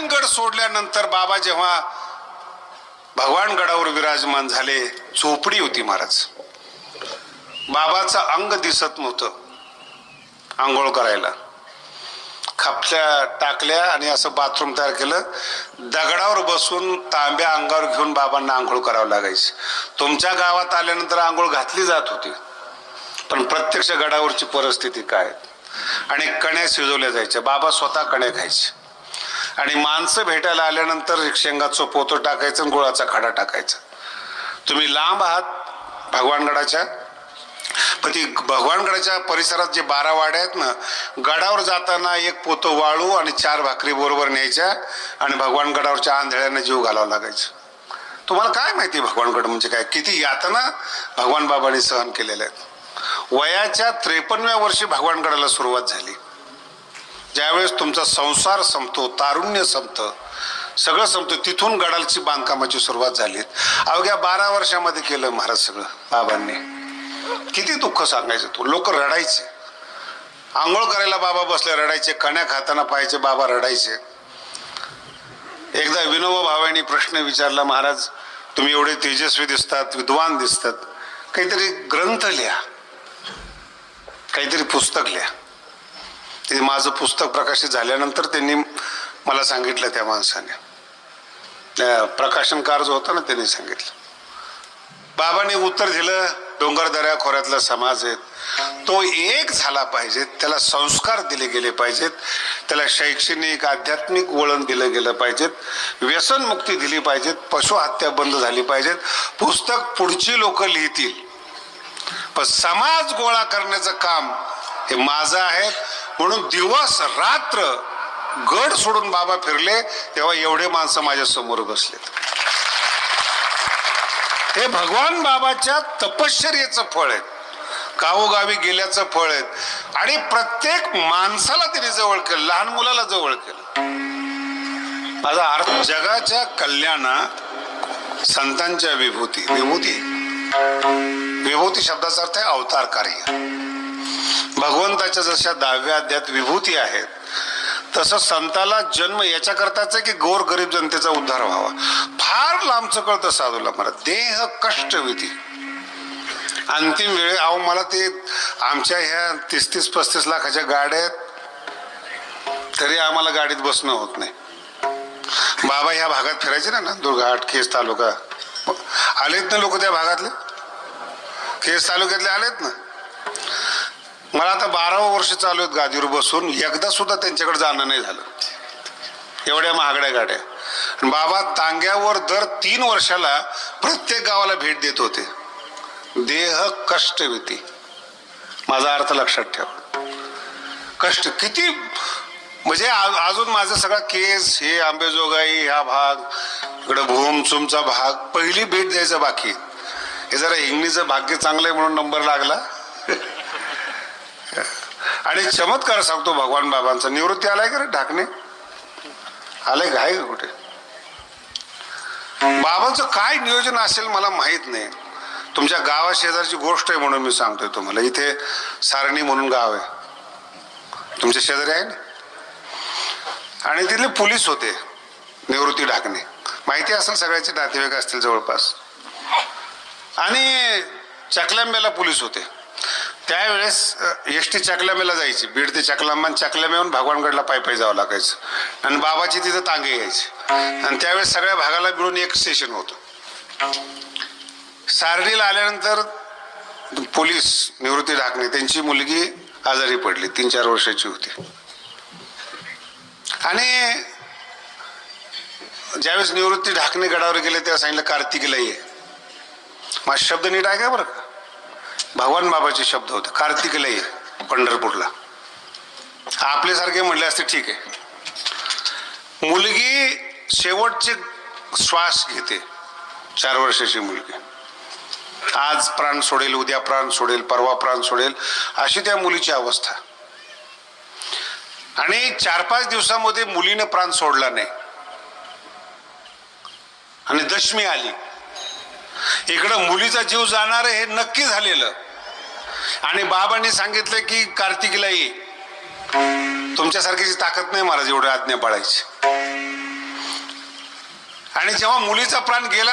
नारायणगड सोडल्यानंतर बाबा जेव्हा भगवान गडावर विराजमान झाले झोपडी होती महाराज. बाबाचं अंग दिसत नव्हतं आंघोळ करायला. खापल्या टाकल्या आणि असं बाथरूम तयार केलं. दगडावर बसून तांब्या अंगावर घेऊन बाबांना आंघोळ करावं लागायची. तुमच्या गावात आल्यानंतर आंघोळ घातली जात होती. पण प्रत्यक्ष गडावरची परिस्थिती काय? आणि कण्या शिजवल्या जायच्या. बाबा स्वतः कण्या खायचे. आणि माणसं भेटायला आल्यानंतर शेंगाचं पोतं टाकायचं आणि गुळाचा खडा टाकायचा. तुम्ही लांब आहात भगवानगडाच्या. पण ती भगवानगडाच्या परिसरात जे बारा वाड्या आहेत ना गडावर जाताना एक पोतं वाळू आणि चार भाकरी बरोबर न्यायच्या आणि भगवानगडावरच्या आंधळ्यांना जीव घालावा लागायचा. तुम्हाला काय माहिती भगवानगड म्हणजे काय? किती यातना भगवान बाबांनी सहन केलेल्या आहेत. वयाच्या त्रेपन्नव्या वर्षी भगवानगडाला सुरुवात झाली. ज्यावेळेस तुमचा संसार संपतो तारुण्य संपतं सगळं संपतं तिथून गडालची बांधकामाची सुरुवात झाली. अवघ्या बारा वर्षामध्ये केलं महाराज सगळं बाबांनी. किती दुःख सांगायचं तू? लोक रडायचे. आंघोळ करायला बाबा बसले रडायचे. कण्या खाताना पाहायचे बाबा रडायचे. एकदा विनोबा भावांनी प्रश्न विचारला महाराज तुम्ही एवढे तेजस्वी दिसतात विद्वान दिसतात. काहीतरी ग्रंथ लिहा. काहीतरी पुस्तक लिहा. ते माझं पुस्तक प्रकाशित झाल्यानंतर त्यांनी मला सांगितलं त्या माणसाने. प्रकाशनकार जो होता ना त्यांनी सांगितलं. बाबांनी उत्तर दिलं डोंगर दऱ्या खोऱ्यातला समाज आहे. तो एक झाला पाहिजे त्याला संस्कार दिले गेले पाहिजेत त्याला शैक्षणिक आध्यात्मिक वळण दिलं गेलं पाहिजेत व्यसनमुक्ती दिली पाहिजेत पशुहत्या बंद झाली पाहिजेत पुस्तक पुढची लोक लिहितील. पण समाज गोळा करण्याचं काम हे माझं आहे म्हणून दिवस रात्र गड सोडून बाबा फिरले तेव्हा एवढे माणसं माझ्यासमोर बसलेत. हे भगवान बाबाच्या तपश्चर्याचं फळ आहे गावोगावी गेल्याचं फळ आहे आणि प्रत्येक माणसाला तिने जवळ केलं लहान मुलाला जवळ केलं. माझा अर्थ जगाच्या कल्याणा संतांच्या विभूती विभूती. विभूती शब्दाचा अर्थ आहे अवतार कार्य भगवंताच्या जशा दहाव्या अध्यात विभूती आहेत तसं संताला जन्म याच्याकरताच आहे की गोर गरीब जनतेचा उद्धार व्हावा? फार लांबचं कळतं साधूला मला. देह कष्ट विधी. अंतिम वेळे अहो मला ते आमच्या ह्या तीस तीस पस्तीस लाखाच्या गाड्या आहेत तरी आम्हाला गाडीत बसणं होत नाही. बाबा ह्या भागात फिरायचे ना दुर्घाट केस तालुका. आलेत ना लोक त्या भागातले? केस तालुक्यातले आलेत ना? मला आता बारावं वर्ष चालू आहेत गादीवर बसून. एकदा सुद्धा त्यांच्याकडे जाणं नाही झालं. एवढ्या महागड्या गाड्या. बाबा तांग्यावर दर तीन वर्षाला प्रत्येक गावाला भेट देत होते. देह कष्ट विती. माझा अर्थ लक्षात ठेवा. कष्ट किती? म्हणजे आ- अजून माझं सगळा केस हे आंबेजोगाई हा भाग इकडं भूम चुमचा भाग पहिली भेट द्यायचा बाकी. हे जरा हिंगणीचं भाग्य चांगलं आहे म्हणून नंबर लागला. आणि चमत्कार सांगतो भगवान बाबांचा. निवृत्ती आलाय का रे ढाकणे? आलाय का? आहे का कुठे? बाबांचं काय नियोजन असेल मला माहीत नाही. तुमच्या गावा शेजारची गोष्ट आहे म्हणून मी सांगतोय तुम्हाला. इथे सारणी म्हणून गाव आहे. तुमच्या शेजारी आहे ना? आणि तिथले पोलीस होते. निवृत्ती ढाकणे. माहिती असेल सगळ्याचे नातेवाईक असतील जवळपास. आणि चकलांब्याला पोलीस होते. त्यावेळेस एस टी चकलामेला जायची. बीड ते चकलामान आणि भगवानगडला पायी पायी जावं लागायचं. आणि बाबाची तिथं तांगे यायची आणि त्यावेळेस सगळ्या भागाला मिळून एक स्टेशन होतं. सारडीला आल्यानंतर पोलीस निवृत्ती ढाकणे. त्यांची मुलगी आजारी पडली. तीन चार वर्षाची होती. आणि ज्यावेळेस निवृत्ती ढाकणे गडावर गेले तेव्हा सांगितलं कार्तिकीला ये. माझा शब्द नीट आहे का. बरं भगवान बाबाचे शब्द होते. कार्तिकीला ये पंढरपूरला. आपल्यासारखे म्हणले असते ठीक आहे. मुलगी शेवटचे श्वास घेते चार वर्षाची मुलगी. आज प्राण सोडेल उद्या प्राण सोडेल परवा प्राण सोडेल अशी त्या मुलीची अवस्था. आणि चार पाच दिवसामध्ये मुलीनं प्राण सोडला नाही. आणि दशमी आली. इकडं मुलीचा जीव जाणार हे नक्की झालेलं. आणि बाबांनी सांगितलं की कार्तिकीला ये तुमच्यासारखीची ताकद नाही महाराज एवढ्या आज्ञा पाळायची. आणि जेव्हा मुलीचा प्राण गेला